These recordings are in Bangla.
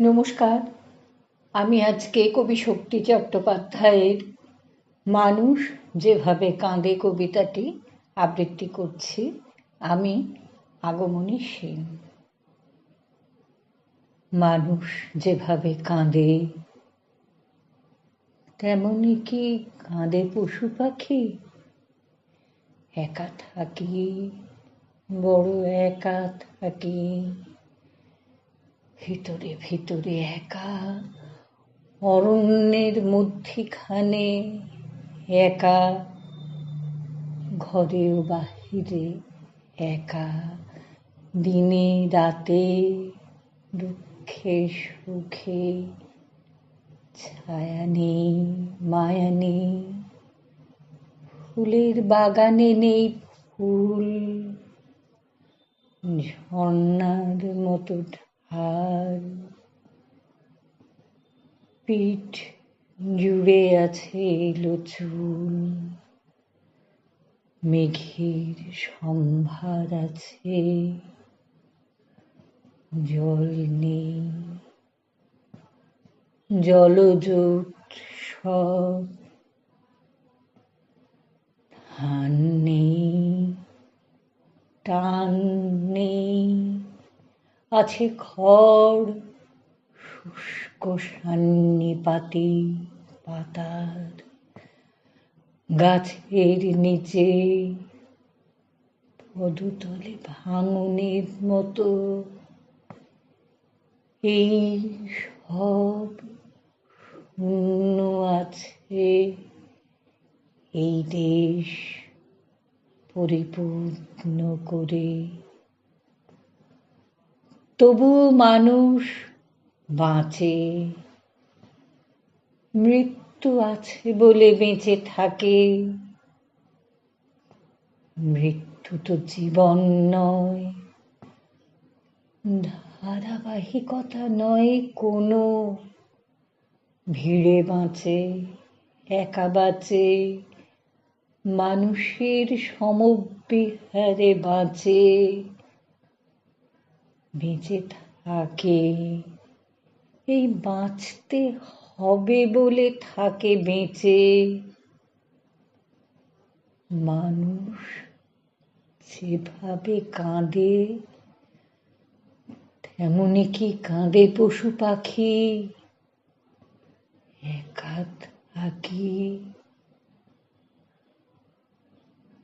নমস্কার। আমি আজকে কবি শক্তি চট্টোপাধ্যায়ের মানুষ যেভাবে কাঁদে কবিতাটি আবৃত্তি করছি, আমি আগমনী সেন। মানুষ যেভাবে কাঁদে, তেমনি কি কাঁদে পশু পাখি? একা থাকি, বড় একা থাকি ভিতরে ভিতরে একা, অরণ্যের মধ্যিখানে একা ঘরেও বাহিরে একা, দিনে রাতে দুঃখে সুখে, ছায়া নেই, মায়া নেই, ফুলের বাগানে নেই ফুল, ঝর্ণার মতো আর পিঠ জুড়ে আছে এলো চুল মেঘের সম্ভার আছে, জল নেই, জলজ সব ধান নেই, টান নেই। আছে খড়, শুষ্ক সান্নিপাতি পাতার গাছের নিচে পদতলে ভাঙনের মতো এই সব শূন্য আছে। এই দেশ পরিপূর্ণ করে তবু মানুষ বাঁচে। মৃত্যু আছে বলে বেঁচে থাকে। মৃত্যু তো জীবন নয়, ধারাবাহিকতা নয় কোনো। ভিড়ে বাঁচে, একা বাঁচে, মানুষের সমবিহারে বাঁচে। বেঁচে থাকে। এই বাঁচতে হবে বলে থাকে বেঁচে। মানুষ যেভাবে কাঁদে, তেমনি কি কাঁদে পশু পাখি? একা থাকি।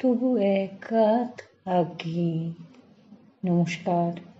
তবু একা থাকি। নমস্কার।